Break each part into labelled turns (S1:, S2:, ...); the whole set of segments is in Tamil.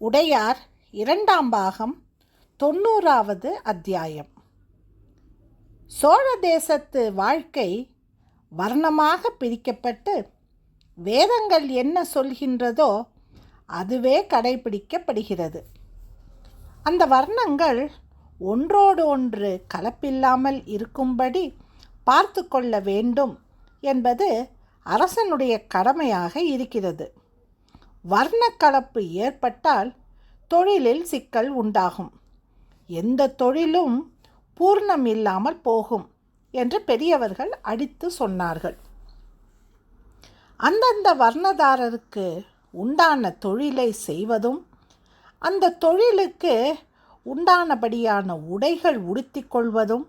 S1: உடையார் இரண்டாம் பாகம் தொண்ணூறாவது அத்தியாயம். சோழ தேசத்து வாழ்க்கை வர்ணமாக பிரிக்கப்பட்டு வேதங்கள் என்ன சொல்கின்றதோ அதுவே கடைபிடிக்கப்படுகிறது. அந்த வர்ணங்கள் ஒன்றோடு ஒன்று கலப்பில்லாமல் இருக்கும்படி பார்த்து கொள்ள வேண்டும் என்பது அரசனுடைய கடமையாக இருக்கிறது. வர்ணக்கலப்பு ஏற்பட்டால் தொழிலில் சிக்கல் உண்டாகும். எந்த தொழிலும் பூர்ணம் இல்லாமல் போகும் என்று பெரியவர்கள் அடித்து சொன்னார்கள். அந்தந்த வர்ணதாரருக்கு உண்டான தொழிலை செய்வதும் அந்த தொழிலுக்கு உண்டானபடியான உடைகள் உடுத்திக் கொள்வதும்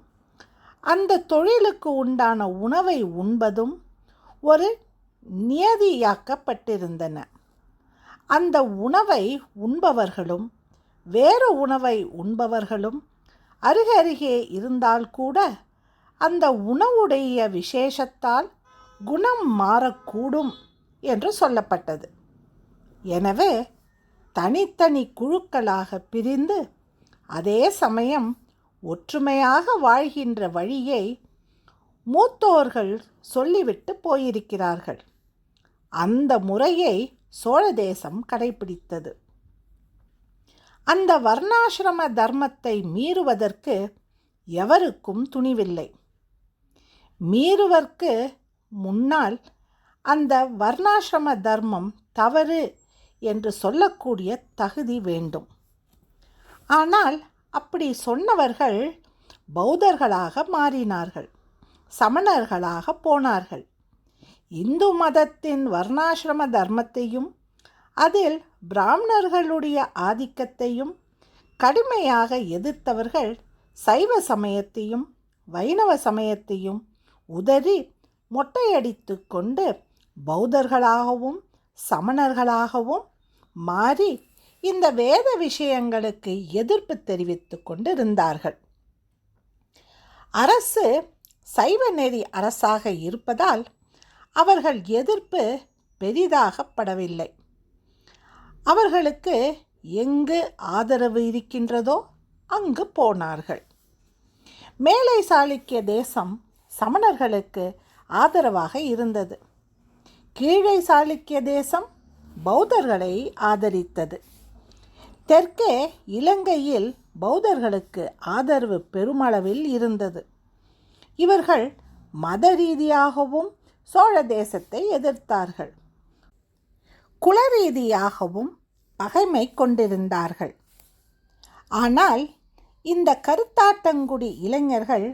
S1: அந்த தொழிலுக்கு உண்டான உணவை உண்பதும் ஒரு நியதியாக்கப்பட்டிருந்தன. அந்த உணவை உண்பவர்களும் வேறு உணவை உண்பவர்களும் அருகருகே இருந்தால் கூட அந்த உணவுடைய விசேஷத்தால் குணம் மாறக்கூடும் என்று சொல்லப்பட்டது. எனவே தனித்தனி குழுக்களாக பிரிந்து அதே சமயம் ஒற்றுமையாக வாழ்கின்ற வழியை மூத்தோர்கள் சொல்லிவிட்டு போயிருக்கிறார்கள். அந்த முறையை சோழ தேசம் கடைபிடித்தது. அந்த வர்ணாசிரம தர்மத்தை மீறுவதற்கு எவருக்கும் துணிவில்லை. மீறுவர்க்கு முன்னால் அந்த வர்ணாசிரம தர்மம் தவறு என்று சொல்லக்கூடிய தகுதி வேண்டும். ஆனால் அப்படி சொன்னவர்கள் பௌத்தர்களாக மாறினார்கள் சமணர்களாக போனார்கள். இந்து மதத்தின் வர்ணாசிரம தர்மத்தையும் அதில் பிராமணர்களுடைய ஆதிக்கத்தையும் கடுமையாக எதிர்த்தவர்கள் சைவ சமயத்தையும் வைணவ சமயத்தையும் உதறி மொட்டையடித்து கொண்டு பௌத்தர்களாகவும் சமணர்களாகவும் மாறி இந்த வேத விஷயங்களுக்கு எதிர்ப்பு தெரிவித்து கொண்டிருந்தார்கள். அரசு சைவ நெறி அரசாக இருப்பதால் அவர்கள் எதிர்ப்பு பெரிதாகப்படவில்லை. அவர்களுக்கு எங்கு ஆதரவு இருக்கின்றதோ அங்கு போனார்கள். மேலை சாளுக்கிய தேசம் சமணர்களுக்கு ஆதரவாக இருந்தது. கீழே சாளுக்கிய தேசம் பௌத்தர்களை ஆதரித்தது. தெற்கே இலங்கையில் பௌத்தர்களுக்கு ஆதரவு பெருமளவில் இருந்தது. இவர்கள் மத ரீதியாகவும் சோழ தேசத்தை எதிர்த்தார்கள். குலரீதியாகவும் பகைமை கொண்டிருந்தார்கள். ஆனால் இந்த கருத்தாட்டங்குடி இளைஞர்கள்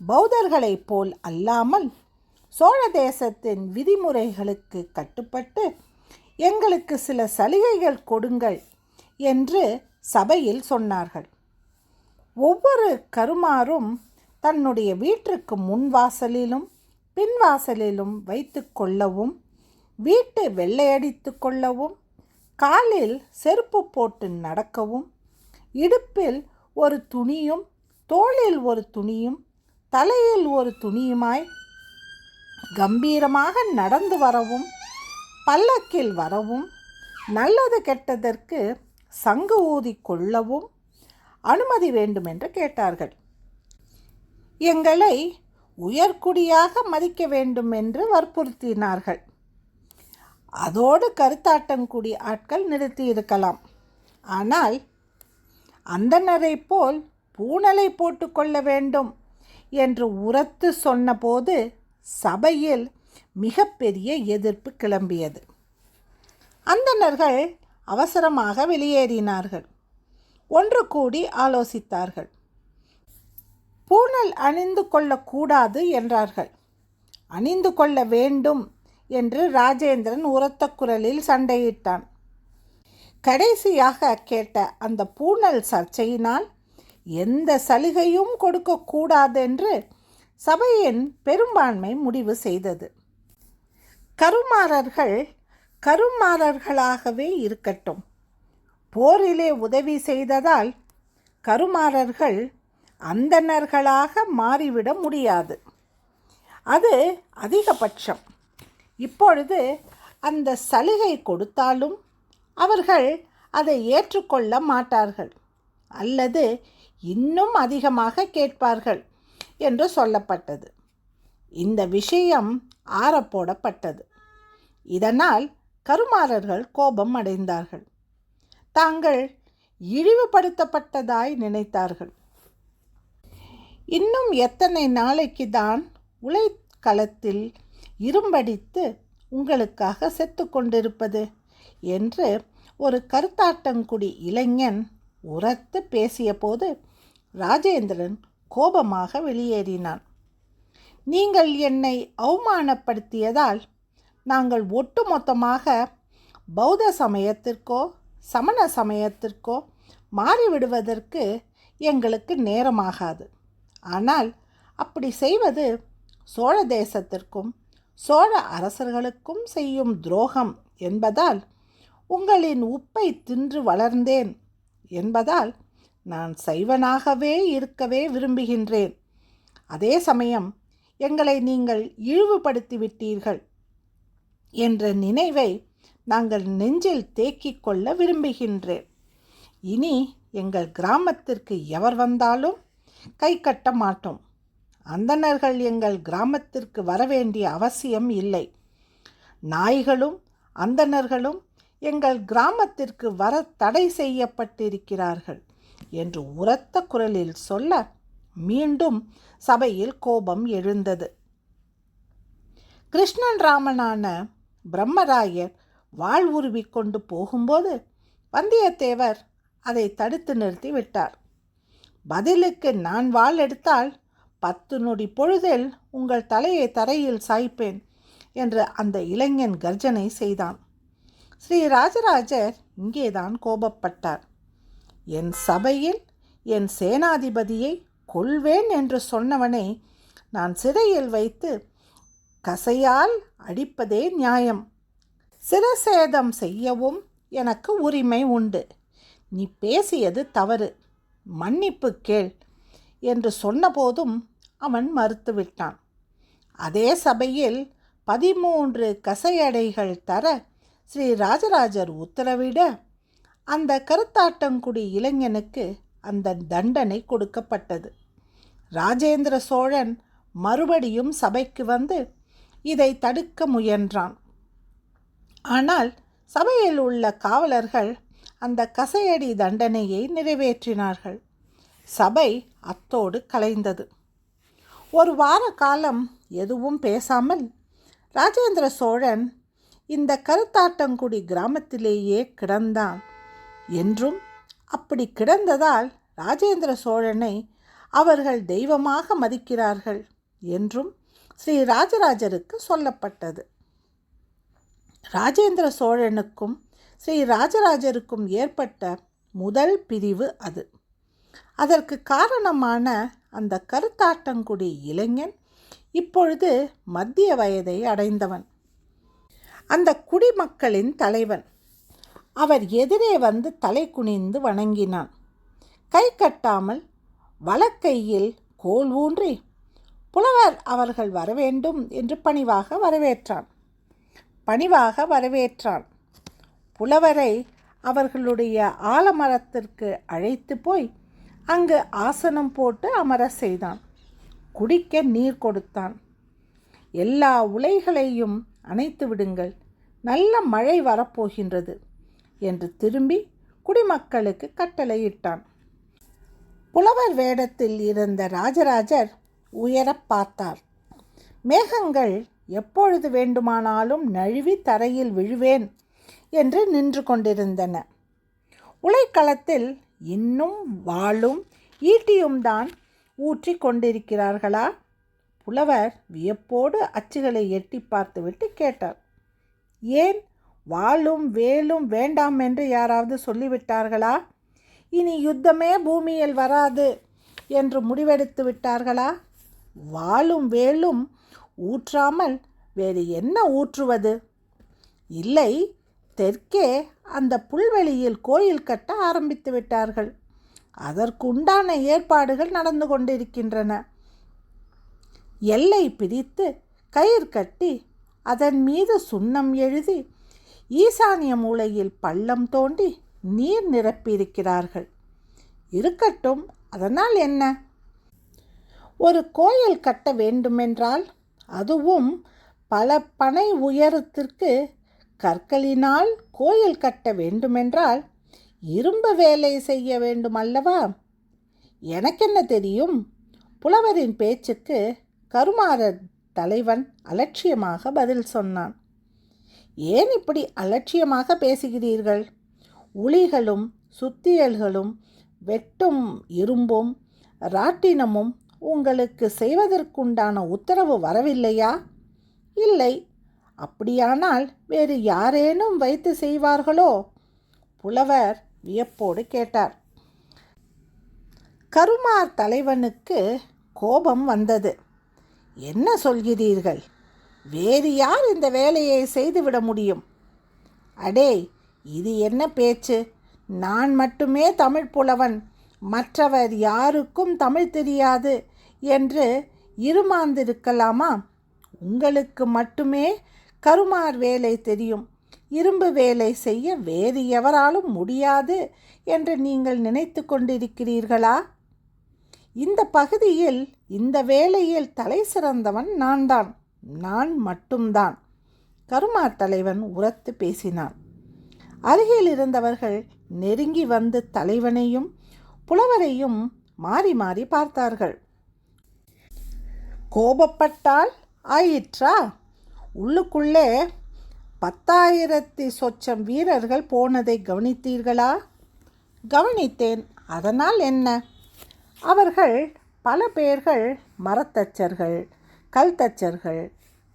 S1: பௌத்தர்களைப் போல் அல்லாமல் சோழ தேசத்தின் விதிமுறைகளுக்கு கட்டுப்பட்டு எங்களுக்கு சில சலுகைகள் கொடுங்கள் என்று சபையில் சொன்னார்கள். ஒவ்வொரு கருமாறும் தன்னுடைய வீட்டிற்கு முன்வாசலிலும் பின்வாசலிலும் வைத்து கொள்ளவும் வீட்டை வெள்ளையடித்து கொள்ளவும் காலில் செருப்பு போட்டு நடக்கவும் இடுப்பில் ஒரு துணியும் தோளில் ஒரு துணியும் தலையில் ஒரு துணியுமாய் கம்பீரமாக நடந்து வரவும் பல்லக்கில் வரவும் நல்லது கெட்டதற்கு சங்கு ஊதி கொள்ளவும் அனுமதி வேண்டும் என்று கேட்டார்கள். எங்களை உயர்குடியாக மதிக்க வேண்டும் என்று வற்புறுத்தினார்கள். அதோடு கருத்தாட்டங்குடி ஆட்கள் நிறுத்தியிருக்கலாம். ஆனால் அந்தனரை போல் பூனலை போட்டுக்கொள்ள வேண்டும் என்று உரத்து சொன்னபோது சபையில் மிகப்பெரிய எதிர்ப்பு கிளம்பியது. அந்தணர்கள் அவசரமாக வெளியேறினார்கள். ஒன்று கூடி ஆலோசித்தார்கள். பூணல் அணிந்து கொள்ளக்கூடாது என்றார்கள். அணிந்து கொள்ள வேண்டும் என்று ராஜேந்திரன் உரத்த குரலில் சண்டையிட்டான். கடைசியாக கேட்ட அந்த பூணல் சர்ச்சையினால் எந்த சலுகையும் கொடுக்கக்கூடாதென்று சபையின் பெரும்பான்மை முடிவு செய்தது. கருமாறர்கள் கருமாறர்களாகவே இருக்கட்டும். போரிலே உதவி செய்ததால் கருமாறர்கள் அந்தணர்களாக மாறிவிட முடியாது. அது அதிகபட்சம். இப்பொழுது அந்த சலுகை கொடுத்தாலும் அவர்கள் அதை ஏற்றுக்கொள்ள மாட்டார்கள். அல்லது இன்னும் அதிகமாக கேட்பார்கள் என்று சொல்லப்பட்டது. இந்த விஷயம் ஆறப்போடப்பட்டது. இதனால் கருமாறர்கள் கோபம் அடைந்தார்கள். தாங்கள் இழிவுபடுத்தப்பட்டதாய் நினைத்தார்கள். இன்னும் எத்தனை நாளைக்கு தான் உலைக்களத்தில் இரும்படித்து உங்களுக்காக செத்து கொண்டிருப்பது? என்று ஒரு கருத்தாட்டங்குடி இளைஞன் உரத்து பேசியபோது ராஜேந்திரன் கோபமாக வெளியேறினான். நீங்கள் என்னை அவமானப்படுத்தியதால் நாங்கள் ஒட்டுமொத்தமாக பௌத்த சமயத்திற்கோ சமண சமயத்திற்கோ மாறிவிடுவதற்கு எங்களுக்கு நேரமாகாது. ஆனால் அப்படி செய்வது சோழ தேசத்திற்கும் சோழ அரசர்களுக்கும் செய்யும் துரோகம் என்பதால் உங்களின் உப்பை தின்று வளர்ந்தேன் என்பதால் நான் சைவனாகவே இருக்கவே விரும்புகின்றேன். அதே சமயம் எங்களை நீங்கள் இழிவுபடுத்தி விட்டீர்கள் என்ற நினைவை நாங்கள் நெஞ்சில் தேக்கிக் கொள்ள விரும்புகின்றேன். இனி எங்கள் கிராமத்திற்கு எவர் வந்தாலும் கை கட்ட மாட்டோம். அந்தணர்கள் எங்கள் கிராமத்திற்கு வரவேண்டிய அவசியம் இல்லை. நாய்களும் அந்தணர்களும் எங்கள் கிராமத்திற்கு வர தடை செய்யப்பட்டிருக்கிறார்கள் என்று உரத்த குரலில் சொல்ல மீண்டும் சபையில் கோபம் எழுந்தது. கிருஷ்ணன் ராமனான பிரம்மராயர் வாழ் உருவி கொண்டு போகும்போது வந்தியத்தேவர் அதை தடுத்து நிறுத்தி விட்டார். பதிலுக்கு நான் வாள் எடுத்தால் பத்து நொடி பொழுதில் உங்கள் தலையை தரையில் சாய்ப்பேன் என்று அந்த இளைஞன் கர்ஜனை செய்தான். ஸ்ரீ ராஜராஜர் இங்கேதான் கோபப்பட்டார். என் சபையில் என் சேனாதிபதியை கொள்வேன் என்று சொன்னவனை நான் சிறையில் வைத்து கசையால் அடிப்பதே நியாயம். சிரசேதம் செய்யவும் எனக்கு உரிமை உண்டு. நீ பேசியது தவறு. மன்னிப்பு கேள் என்று சொன்னபோதும் அவன் மறுத்துவிட்டான். அதே சபையில் பதிமூன்று கசையடைகள் தர ஸ்ரீ ராஜராஜர் உத்தரவிட அந்த கருத்தாட்டங்குடி இளைஞனுக்கு அந்த தண்டனை கொடுக்கப்பட்டது. ராஜேந்திர சோழன் மறுபடியும் சபைக்கு வந்து இதை தடுக்க முயன்றான். ஆனால் சபையில் உள்ள காவலர்கள் அந்த கசையடி தண்டனையை நிறைவேற்றினார்கள். சபை அத்தோடு கலைந்தது. ஒரு வார காலம் எதுவும் பேசாமல் ராஜேந்திர சோழன் இந்த கருத்தாட்டங்குடி கிராமத்திலேயே கிடந்தான். என்றும் அப்படி கிடந்ததால் ராஜேந்திர சோழனை அவர்கள் தெய்வமாக மதிக்கிறார்கள் என்றும் ஸ்ரீ ராஜராஜருக்கு சொல்லப்பட்டது. ராஜேந்திர சோழனுக்கும் ஸ்ரீ ராஜராஜருக்கும் ஏற்பட்ட முதல் பிரிவு அது. அதற்கு காரணமான அந்த கருத்தாட்டங்குடி இளைஞன் இப்பொழுது மத்திய வயதை அடைந்தவன். அந்த குடிமக்களின் தலைவன். அவர் எதிரே வந்து தலை குனிந்து வணங்கினான். கை கட்டாமல் வலக்கையில் கோல் ஊன்றி புலவர் அவர்கள் வரவேண்டும் என்று பணிவாக வரவேற்றான். பணிவாக வரவேற்றான். புலவரை அவர்களுடைய ஆலமரத்திற்கு அழைத்து போய் அங்கு ஆசனம் போட்டு அமர செய்தான். குடிக்க நீர் கொடுத்தான். எல்லா உலைகளையும் அணைத்து விடுங்கள். நல்ல மழை வரப்போகின்றது என்று திரும்பி குடிமக்களுக்கு கட்டளையிட்டான். புலவர் வேடத்தில் இருந்த ராஜராஜர் உயரப் பார்த்தார். மேகங்கள் எப்பொழுது வேண்டுமானாலும் நழுவி தரையில் விழுவேன் என்று நின்று கொண்டிருந்தன. உலைக்களத்தில் இன்னும் வாளும் ஈட்டியும் தான் ஊற்றி கொண்டிருக்கிறார்களா? புலவர் வியப்போடு அச்சுகளை எட்டி பார்த்துவிட்டு கேட்டார். ஏன் வாளும் வேலும் வேண்டாம் என்று யாராவது சொல்லிவிட்டார்களா? இனி யுத்தமே பூமியில் வராது என்று முடிவெடுத்து விட்டார்களா? வாளும் வேலும் ஊற்றாமல் வேறு என்ன ஊற்றுவது? இல்லை தெற்கே அந்த புல்வெளியில் கோயில் கட்ட ஆரம்பித்து விட்டார்கள். அதற்குண்டான ஏற்பாடுகள் நடந்து கொண்டிருக்கின்றன. எல்லை பிரித்து கயிறு கட்டி அதன் மீது சுண்ணம் எழுதி ஈசானிய மூலையில் பள்ளம் தோண்டி நீர் நிரப்பியிருக்கிறார்கள். இருக்கட்டும் அதனால் என்ன? ஒரு கோயில் கட்ட வேண்டுமென்றால் அதுவும் பல பனை உயரத்திற்கு கற்களினால் கோயில் கட்ட வேண்டுமென்றால் இரும்பு வேலை செய்ய வேண்டும் அல்லவா எனக்கென்ன தெரியும்? புலவரின் பேச்சுக்கு கருமார தலைவன் அலட்சியமாக பதில் சொன்னான். ஏன் இப்படி அலட்சியமாக பேசுகிறீர்கள்? உளிகளும் சுத்தியல்களும் வெட்டும் இரும்பும் ராட்டினமும் உங்களுக்கு செய்வதற்குண்டான உத்தரவு வரவில்லையா? இல்லை அப்படியானால் வேறு யாரேனும் வைத்து செய்வார்களோ? புலவர் வியப்போடு கேட்டார். கருமார் தலைவனுக்கு கோபம் வந்தது. என்ன சொல்கிறீர்கள்? வேறு யார் இந்த வேலையை செய்துவிட முடியும்? அடே இது என்ன பேச்சு? நான் மட்டுமே தமிழ் புலவன் மற்றவர் யாருக்கும் தமிழ் தெரியாது என்று இருமாந்திருக்கலாமா? உங்களுக்கு மட்டுமே கருமார் வேலை தெரியும். இரும்பு வேலை செய்ய வேறு எவராலும் முடியாது என்று நீங்கள் நினைத்து கொண்டிருக்கிறீர்களா? இந்த பகுதியில் இந்த வேலையில் தலை சிறந்தவன் நான் தான் நான் மட்டும்தான். கருமார் தலைவன் உரத்து பேசினான். அருகில் இருந்தவர்கள் நெருங்கி வந்து தலைவனையும் புலவரையும் மாறி மாறி பார்த்தார்கள். கோபப்பட்டால் ஆயிற்றா? உள்ளுக்குள்ளே பத்தாயிரத்தி சொச்சம் வீரர்கள் போனதை கவனித்தீர்களா? கவனித்தேன். அதனால் என்ன? அவர்கள் பல பேர்கள் மரத்தச்சர்கள் கல் தச்சர்கள்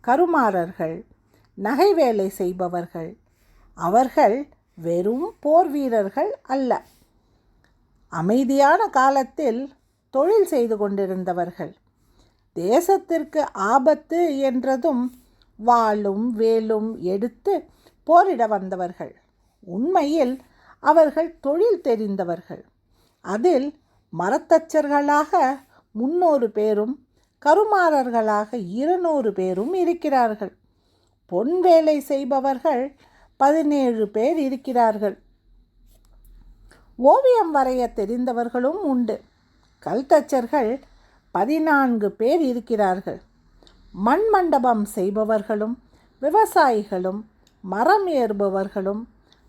S1: கருமாறர்கள் நகை வேலை செய்பவர்கள். அவர்கள் வெறும் போர் வீரர்கள் அல்ல. அமைதியான காலத்தில் தொழில் செய்து கொண்டிருந்தவர்கள். தேசத்திற்கு ஆபத்து என்றதும் வாளும் வேலும் எடுத்து போரிட வந்தவர்கள். உண்மையில் அவர்கள் தொழில் தெரிந்தவர்கள். அதில் மரத்தச்சர்களாக முன்னூறு பேரும் கருமாறர்களாக இருநூறு பேரும் இருக்கிறார்கள். பொன் வேலை செய்பவர்கள் பதினேழு பேர் இருக்கிறார்கள். ஓவியம் வரைய தெரிந்தவர்களும் உண்டு. கல்தச்சர்கள் பதினான்கு பேர் இருக்கிறார்கள். மண் மண்டபம் செய்பவர்களும் விவசாயிகளும் மரம் ஏறுபவர்களும்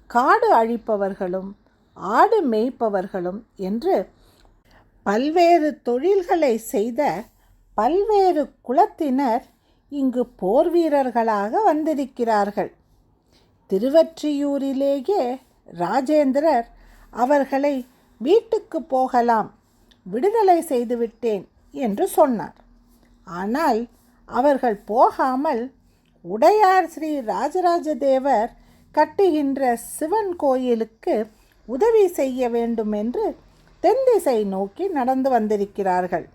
S1: காடு அழிப்பவர்களும் ஆடு மேய்ப்பவர்களும் என்று பல்வேறு தொழில்களை செய்த பல்வேறு குலத்தினர் இங்கு போர் வீரர்களாக வந்திருக்கிறார்கள். திருவற்றியூரிலேயே ராஜேந்திரர் அவர்களை வீட்டுக்கு போகலாம் விடுதலை செய்துவிட்டேன் என்று சொன்னார். ஆனால் அவர்கள் போகாமல் உடையார் ஸ்ரீ ராஜராஜ தேவர் கட்டுகின்ற சிவன் கோயிலுக்கு உதவி செய்ய வேண்டும் என்று தென் திசை நோக்கி நடந்து வந்திருக்கிறார்கள்.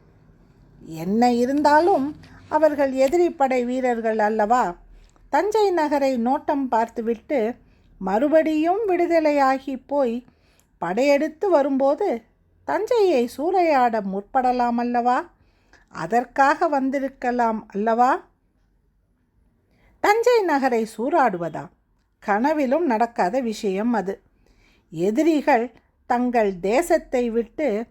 S1: என்ன இருந்தாலும் அவர்கள் எதிரி படை வீரர்கள் அல்லவா? தஞ்சை நகரை நோட்டம் பார்த்துவிட்டு மறுபடியும் விடுதலையாகி போய் படையெடுத்து வரும்போது தஞ்சையை சூறையாட முற்படலாம் அல்லவா? அதற்காக வந்திருக்கலாம் அல்லவா? தஞ்சை நகரை சூறாடுவதா? கனவிலும் நடக்காத விஷயம் அது. எதிரிகள் தங்கள் தேசத்தை விட்டு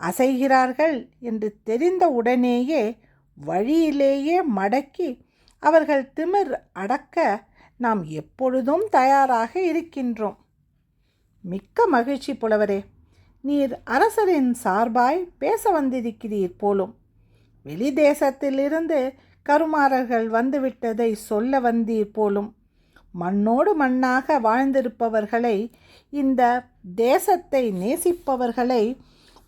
S1: அசைகிறார்கள் என்று தெரிந்த உடனேயே வழியிலேயே மடக்கி அவர்கள் திமிர் அடக்க நாம் எப்பொழுதும் தயாராக இருக்கின்றோம். மிக்க மகிழ்ச்சி புலவரே நீர் அரசரின் சார்பாய் பேச வந்திருக்கிறீர் போலும். வெளி தேசத்திலிருந்து கருமாறர்கள் வந்துவிட்டதை சொல்ல வந்தீர் போலும். மண்ணோடு மண்ணாக வாழ்ந்திருப்பவர்களை இந்த தேசத்தை நேசிப்பவர்களை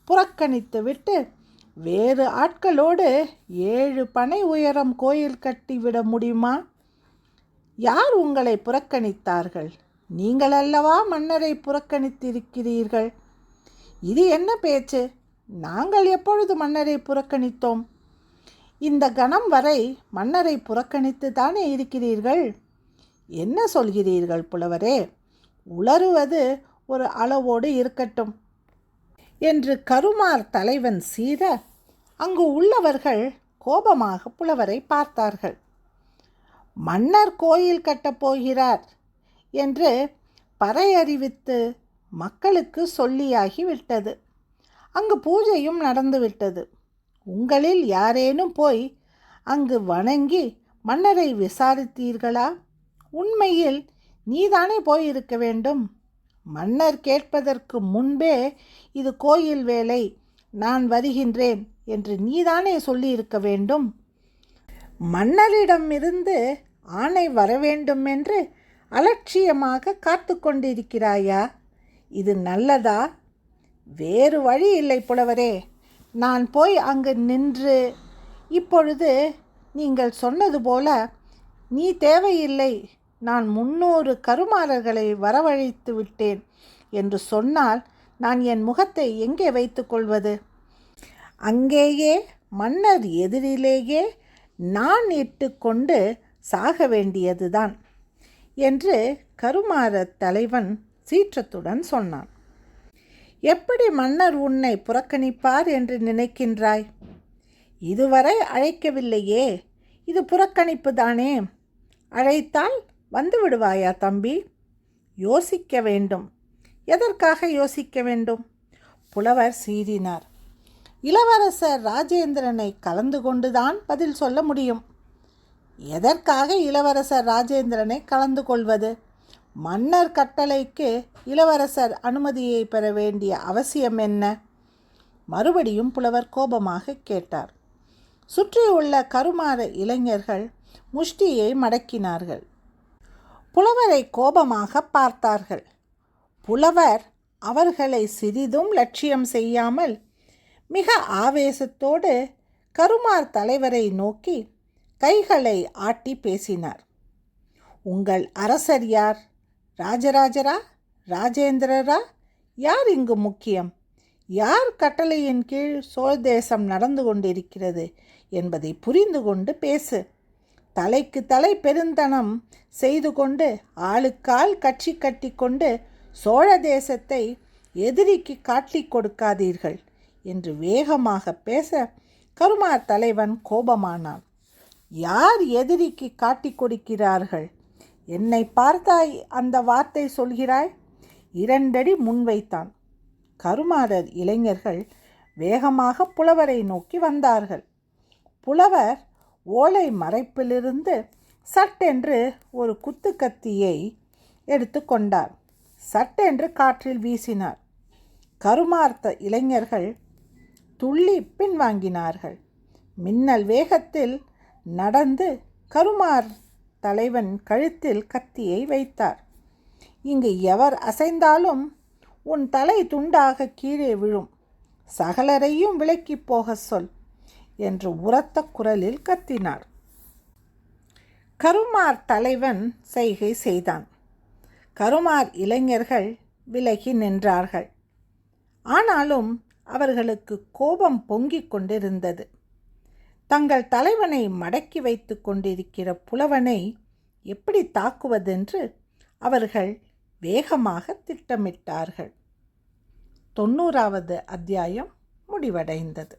S1: புறக்கணித்துவிட்டு வேறு ஆட்களோடு ஏழு பனை உயரம் கோயில் கட்டிவிட முடியுமா? யார் உங்களை புறக்கணித்தார்கள்? நீங்கள் அல்லவா மன்னரை புறக்கணித்திருக்கிறீர்கள்? இது என்ன பேச்சு? நாங்கள் எப்பொழுது மன்னரை புறக்கணித்தோம்? இந்த கணம் வரை மன்னரை புறக்கணித்து தானே இருக்கிறீர்கள்? என்ன சொல்கிறீர்கள் புலவரே? உளறுவது ஒரு அளவோடு இருக்கட்டும். என்று கருமார் தலைவன் சீர அங்கு உள்ளவர்கள் கோபமாக புலவரை பார்த்தார்கள். மன்னர் கோயில் கட்டப்போகிறார் என்று பறையறிவித்து மக்களுக்கு சொல்லியாகி விட்டது. அங்கு பூஜையும் நடந்துவிட்டது. உங்களில் யாரேனும் போய் அங்கு வணங்கி மன்னரை விசாரித்தீர்களா? உண்மையில் நீதானே போயிருக்க வேண்டும். மன்னர் கேட்பதற்கு முன்பே இது கோயில் வேலை நான் வருகின்றேன் என்று நீதானே சொல்லியிருக்க வேண்டும். மன்னரிடமிருந்து ஆணை வர வேண்டும் என்று அலட்சியமாக காத்து கொண்டிருக்கிறாயா? இது நல்லதா? வேறு வழி இல்லை புலவரே. நான் போய் அங்கு நின்று இப்பொழுது நீங்கள் சொன்னது போல நீ தேவையில்லை நான் முன்னூறு கருமாறர்களை வரவழைத்து விட்டேன் என்று சொன்னால் நான் என் முகத்தை எங்கே வைத்துக்கொள்வது அங்கேயே மன்னர் எதிரிலேயே நான் இட்டுக்கொண்டு சாக வேண்டியதுதான் என்று கருமாற தலைவன் சீற்றத்துடன் சொன்னான். எப்படி மன்னர் உன்னை புறக்கணிப்பார் என்று நினைக்கின்றாய்? இதுவரை அழைக்கவில்லையே. இது புறக்கணிப்பு தானே. அழைத்தால் வந்து விடுவாயா தம்பி? யோசிக்க வேண்டும். எதற்காக யோசிக்க வேண்டும்? புலவர் சீறினார். இளவரசர் ராஜேந்திரனை கலந்து கொண்டுதான் பதில் சொல்ல முடியும். எதற்காக இளவரசர் ராஜேந்திரனை கலந்து கொள்வது? மன்னர் கட்டளைக்கு இளவரசர் அனுமதியை பெற வேண்டிய அவசியம் என்ன? மறுபடியும் புலவர் கோபமாக கேட்டார். சுற்றியுள்ள கருமாற இளைஞர்கள் முஷ்டியை மடக்கினார்கள். புலவரை கோபமாக பார்த்தார்கள். புலவர் அவர்களை சிறிதும் லட்சியம் செய்யாமல் மிக ஆவேசத்தோடு கருமார் தலைவரை நோக்கி கைகளை ஆட்டி பேசினார். உங்கள் அரசர் யார்? ராஜராஜரா? ராஜேந்திரரா? யார் இங்கு முக்கியம்? யார் கட்டளையின் கீழ் சோழ தேசம் நடந்து கொண்டிருக்கிறது என்பதை புரிந்து கொண்டு பேசு. தலைக்கு தலை பெருந்தனம் செய்து கொண்டு ஆளுக்கால் கட்சி கட்டி கொண்டு சோழ தேசத்தை எதிரிக்கு காட்டி கொடுக்காதீர்கள் என்று வேகமாக பேச கருமார் தலைவன் கோபமானான். யார் எதிரிக்கு காட்டி கொடுக்கிறார்கள்? என்னை பார்த்தாய் அந்த வார்த்தை சொல்கிறாய்? இரண்டடி முன்வைத்தான் கருமாறர் இளைஞர்கள் வேகமாக புலவரை நோக்கி வந்தார்கள். புலவர் ஓலை மறைப்பிலிருந்து சட்டென்று ஒரு குத்து கத்தியை எடுத்து கொண்டார். சட்டென்று காற்றில் வீசினார். கருமார்த்த இளைஞர்கள் துள்ளி பின்வாங்கினார்கள். மின்னல் வேகத்தில் நடந்து கருமார் தலைவன் கழுத்தில் கத்தியை வைத்தார். இங்கு எவர் அசைந்தாலும் உன் தலை துண்டாக கீழே விழும். சகலரையும் விலக்கிப் போக சொல் என்று உரத்த குரலில் கத்தினார். கருமார் தலைவன் செய்கை செய்தான். கருமார் இளைஞர்கள் விலகி நின்றார்கள். ஆனாலும் அவர்களுக்கு கோபம் பொங்கிக் கொண்டிருந்தது. தங்கள் தலைவனை மடக்கி வைத்து கொண்டிருக்கிற புலவனை எப்படி தாக்குவதென்று அவர்கள் வேகமாக திட்டமிட்டார்கள். தொண்ணூறாவது அத்தியாயம் முடிவடைந்தது.